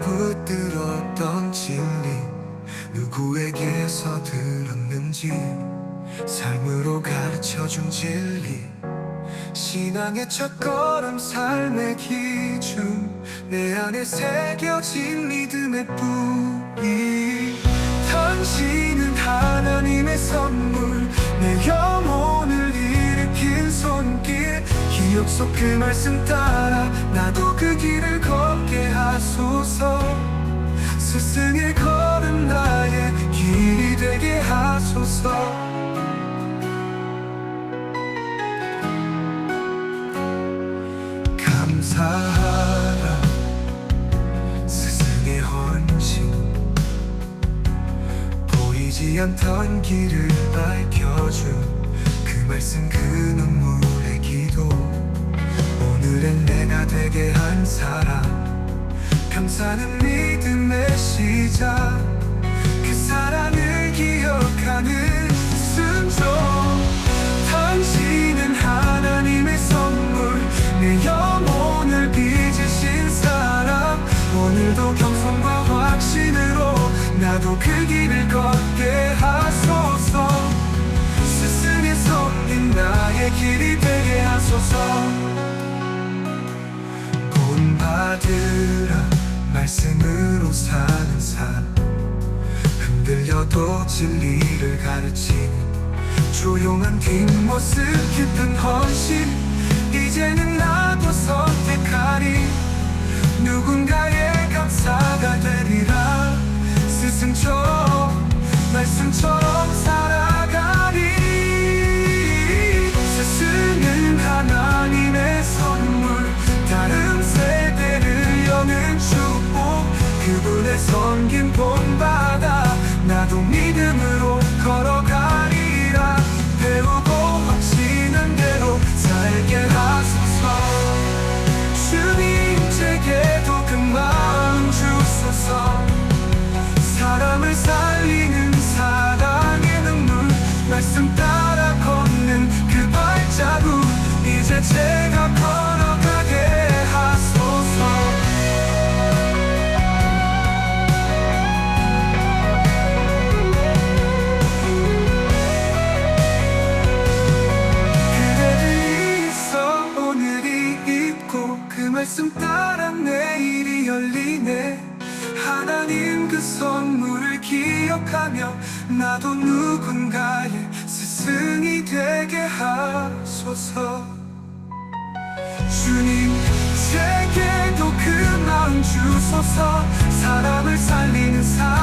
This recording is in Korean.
들었던 진리 누구에게서 들었는지 삶으로 가르쳐준 진리 신앙의 첫걸음 삶의 기준 내 안에 새겨진 믿음의 뿌리 당신은 하나님의 선물 내 영혼을 일으킨 손길 기억 속 그 말씀 따라 나도 그 길을 걷게 하소 하소서 감사하라. 스승의 헌신. 보이지 않던 길을 밝혀준 그 말씀 그 눈물의 기도. 오늘은 내가 되게 한 사람. 감사는 믿음의 시작 오늘도 겸손과 확신으로 나도 그 길을 걷게 하소서. 스승의 손님 나의 길이 되게 하소서. 본 받으라 말씀으로 사는 삶 흔들려도 진리를 가르치는 조용한 뒷모습 깊은 헌신. 이제는 나도 선택 말씀처럼 살아가리 스승은 하나님의 선물. 다른 세대를 여는 축복. 그분의 섬김 본받아 나도 믿음으로 걸어가 말씀 따라 내일이 열리네. 하나님 그 선물을 기억하며 나도 누군가의 스승이 되게 하소서. 주님 제게도 그 마음 주소서. 사람을 살리는 사랑